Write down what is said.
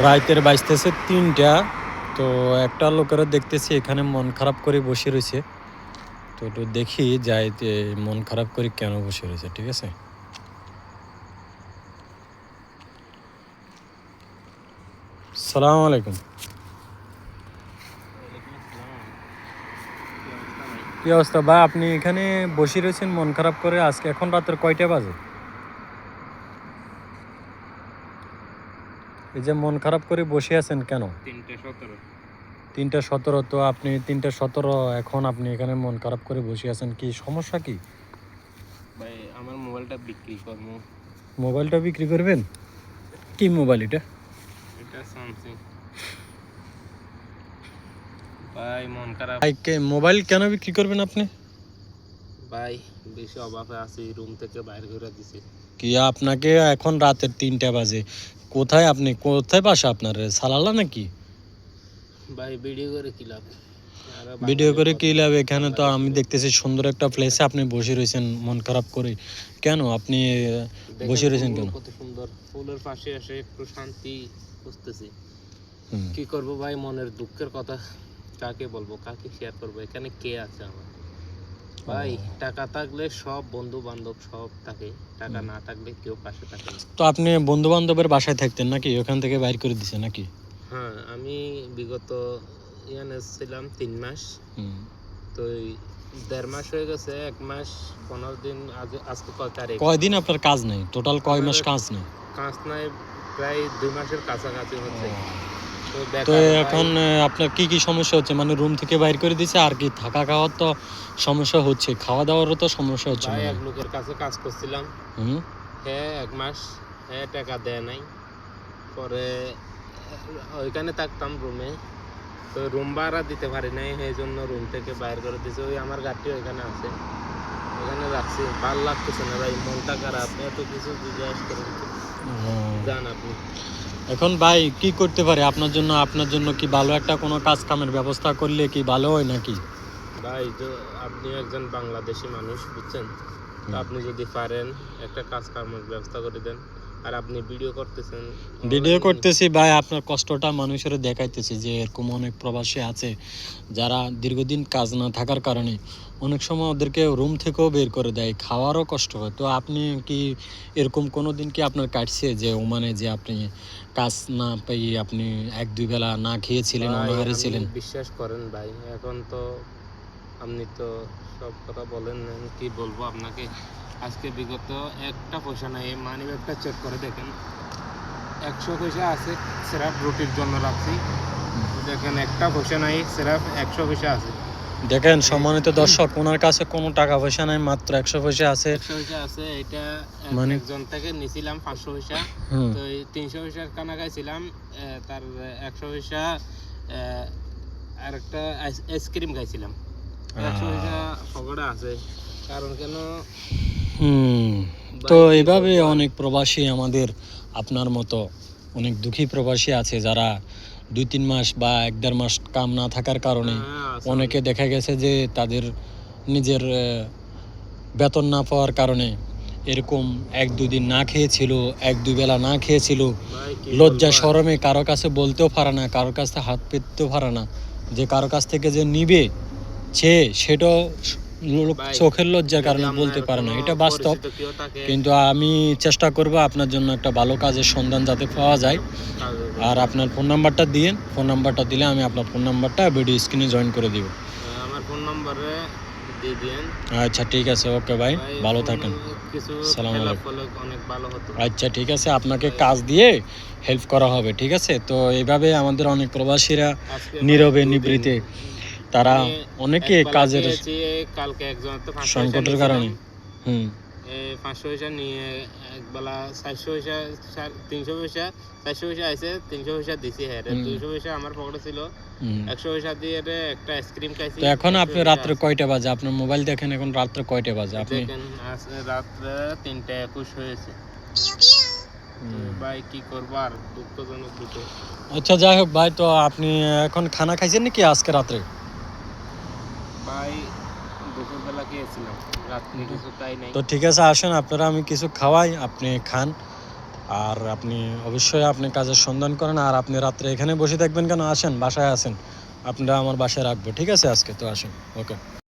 রাইতের বাজতেছে তিনটা, তো একটা লোকের দেখতেছি এখানে মন খারাপ করে বসে রয়েছে। তো একটু দেখি যাই মন খারাপ করে কেন বসে রয়েছে, ঠিক আছে? সালাম আলাইকুম। কি অবস্থা ভাই? আপনি এখানে বসে রয়েছেন মন খারাপ করে? আজকে এখন রাতের কয়টা বাজে? এই যে মন খারাপ করে বসে আছেন কেন? তিনটে সতেরো। তিনটা সতেরো তো আপনি তিনটা সতেরো এখন আপনি এখানে মন খারাপ করে বসে আছেন কি? সমস্যা কি? ভাই আমার মোবাইলটা বিক্রি করব। মোবাইলটা বিক্রি করবেন? কি মোবাইল এটা? এটা স্যামসাং ভাই মন খারাপ। ভাই, কে- মোবাইল কেন বিক্রি করবেন আপনি? ভাই বেশি অভাবে আছি রুম থেকে বাইরে করে দিছে। কি আপনাকে এখন রাতের তিনটা বাজে। কোথায় আপনি? কোথায় বাসা আপনার? সালালা নাকি? ভাই ভিডিও করে কি লাভ? ভিডিও করে কি লাভ? এখানে তো আমি দেখতেছি সুন্দর একটা প্লেসে আপনি বসে রয়েছেন মন খারাপ করে। কেন? আপনি বসে রয়েছেন কেন? কত সুন্দর। ফুলের পাশে এসে একটু শান্তি খুঁজতেছি। হুম। কি করব ভাই? মনের দুঃখের কথা কাকে বলব? কাকে শেয়ার করব? এখানে কে আছে আমার? ভাই টাকা থাকলে সব বন্ধু বান্ধব সব থাকে টাকা না থাকলে কেউ পাশে থাকে না। তো আপনি বন্ধু বান্ধবের বাসায় থাকতেন নাকি? ওখান থেকে বাইর করে দিছে নাকি? হ্যাঁ আমি বিগত ইয়ানে ছিলাম তিন মাস। হুম। তো দেড় মাস হয়ে গেছে এক মাস পনেরো দিন আগে আজকে কয় তারিখ? কয়দিন আপনার কাজ নেই? টোটাল কয় মাস কাজ নেই? কাজ নাই প্রায় দুই মাসের কাছাকাছি হচ্ছে। তো এখন আপনার কি কি সমস্যা হচ্ছে? মানে রুম থেকে বাইর করে দিছে আর কি থাকা খাওয়ার তো সমস্যা হচ্ছে খাওয়া দাওয়ারও তো সমস্যা হচ্ছে ভাই এক লোকের কাছে কাজ করছিলাম। হুম? হ্যাঁ এক মাস হ্যাঁ টাকা দেয় নাই। পরে ওইখানে থাকতাম রুমে তো রুম ভাড়া দিতে পারি নাই সেই জন্য রুম থেকে বাইর করে দিয়েছে ওই আমার গাড়ি ওইখানে আছে। ওখানে রাখছি। ভালো লাগতেছে না ভাই মনটা খারাপ। এত কিছু জিজ্ঞাস হুম। যান আপনি। এখন ভাই কি করতে পারে? আপনার জন্য আপনার জন্য কি ভালো একটা কোনো কাজ কামের ব্যবস্থা করলে কি ভালো হয় নাকি? ভাই তো আপনি একজন বাংলাদেশি মানুষ বুঝছেন? তো আপনি যদি পারেন একটা কাজ কামের ব্যবস্থা করে দেন। আর আপনি ভিডিও করতেছেন। ভিডিও করতেছি ভাই আপনার কষ্টটা মানুষের দেখাইতেছি যে এরকম অনেক প্রবাসী আছে যারা দীর্ঘদিন কাজ না থাকার কারণে অনেক সময় ওদেরকে রুম থেকেও বের করে দেয় খাওয়ারও কষ্ট হয়। তো আপনি কি এরকম কোনো দিন কি আপনার কাটছে যে ওমানে যে আপনি কাজ না পেয়ে আপনি এক দুই বেলা না খেয়েছিলেন অনাহারে ছিলেন বিশ্বাস করেন ভাই এখন তো আপনি তো সব কথা বলেন কি বলব আপনাকে? আজকে বিগত একটা পয়সা নাই মানি ব্যাগটা চেক করে দেখেন। একশো পয়সা আছে সেরাপ রুটির জন্য রাখছি। দেখেন একটা পয়সা নাই সেরাপ একশো পয়সা আছে। দেখেন সম্মানিত দর্শক ওনার কাছে কোনো টাকা পয়সা নাই মাত্র একশো পয়সা আছে। একশো পয়সা আছে এটা মানে- একজন থেকে নিছিলাম পাঁচশো পয়সা। তো এই তিনশো পয়সার কানা খাইছিলাম তার একশো পয়সা আর একটা আইসক্রিম খাইছিলাম। একশো পয়সা পকেটে আছে। কারণ কেন? হুম। তো এভাবে অনেক প্রবাসী আমাদের আপনার মতো অনেক দুঃখী প্রবাসী আছে যারা দুই তিন মাস বা এক দেড় মাস কাম না থাকার কারণে হ্যাঁ, অনেকে দেখা গেছে যে তাদের নিজের বেতন না পাওয়ার কারণে এরকম এক দুদিন না খেয়েছিল এক দুই বেলা না খেয়েছিল লজ্জা? শরমে কারও কাছে বলতেও পারে না কারও কাছে হাত পেতেও পারে না। যে কারও কাছ থেকে যে নিবে সে সেটাও চোখের লজ্জার কারণে বলতে পারে না এটা বাস্তব। কিন্তু আমি চেষ্টা করব আপনার জন্য একটা ভালো কাজের সন্ধান যাতে পাওয়া যায়। আর আপনার ফোন নাম্বারটা দিয়ে ফোন নাম্বারটা দিলে আমি আপনার ফোন নাম্বারটা ভিডিও স্ক্রিনে জয়েন করে দিব। আমার ফোন নম্বরে দিয়ে আচ্ছা ঠিক আছে ওকে ভাই ভালো থাকেন। সালাম help আলাইকুম। অনেক ভালো হতো। আচ্ছা ঠিক আছে আপনাকে কাজ দিয়ে হেল্প করা হবে ঠিক আছে? তো এইভাবে আমাদের অনেক প্রবাসীরা নীরবে নিবৃতে। তারা অনেকে কাজের কালকে একজন তো সংকটের কারণে। হুম। পাঁচশো পয়সা নিয়ে একবেলা চারশো পয়সা তিনশো পয়সা চারশো পয়সা আছে তিনশো পয়সা দিছি হ্যাঁ। দুইশো পয়সা আমার পকেটে ছিল। একশো পয়সা দিয়ে একটা আইসক্রিম খাইছি তো এখন আপনি রাত্রে কয়টা বাজে? আপনার মোবাইল দেখেন এখন রাত্রে কয়টা বাজে? আপনি রাত্রে তিনটা একুশ হয়েছে। ভাই কি করব? আর দুঃখজনক দুটো। আচ্ছা যাই হোক ভাই তো আপনি এখন খানা খাইছেন নাকি আজকে রাত্রে? তো ঠিক আছে, আসেন, আপনারা আমি কিছু খাওয়াই, আপনি খান। আর আপনি অবশ্যই আপনি কাজের সন্ধান করেন, আর আপনি রাত্রে এখানে বসে থাকবেন কেন? আসেন, বাসায় আসেন। আপনারা আমার বাসায় রাখব। ঠিক আছে, আজকে তো আসেন। ওকে।